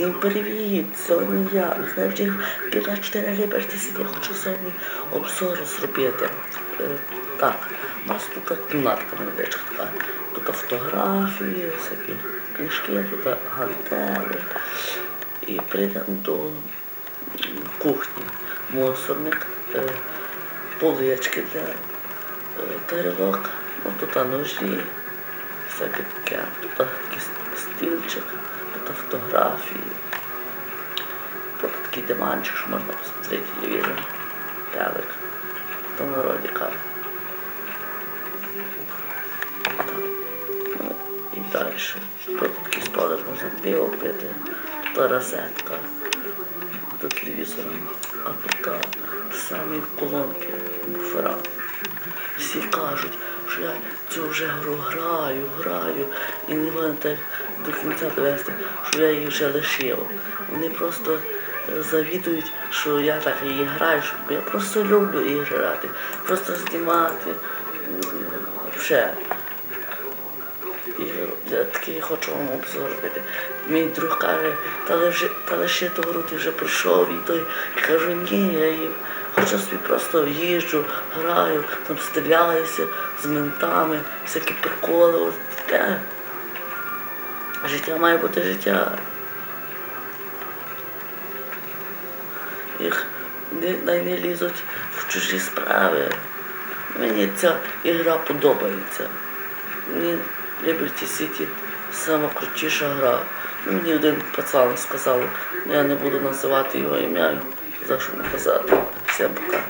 Всім привіт! Сьогодні я, знаєте, 54 Liberty City, я хочу сьогодні обзор зробити. Е, так, у нас тут кімнатка невеличка така. Тут фотографії, всякі книжки, тут гантели. І прийдемо до кухні. Мусорник, е, полички для е, тарілок, ну, тут ножі, всяке таке. Тут с- стільчик, тут фотографії. Тут такий диванчик, що можна посмотрети телевізор, телек. То народі кажуть. Ну, і далі. Тут такий столик можна пиво пити, тут розетка, тут телевізор, а тут самі колонки, буфера. Всі кажуть, що я цю вже гру граю, граю, і не так до кінця довести, що я її вже лишив. Вони просто завідують, що я так її граю, що я просто люблю ігри грати, просто знімати. Все. І я такий хочу вам обзор робити. Мій друг каже, та лише, та лише ти вже пройшов і той. Я кажу, ні, я її хочу собі просто їжджу, граю, там стріляюся з ментами, всякі приколи, ось таке. Життя має бути життя. Їх не, не лізуть в чужі справи. Мені ця ігра подобається. Мені Liberty City сама крутіша гра. Мені один пацан сказав, я не буду називати його ім'я, за що не казати. Всім пока.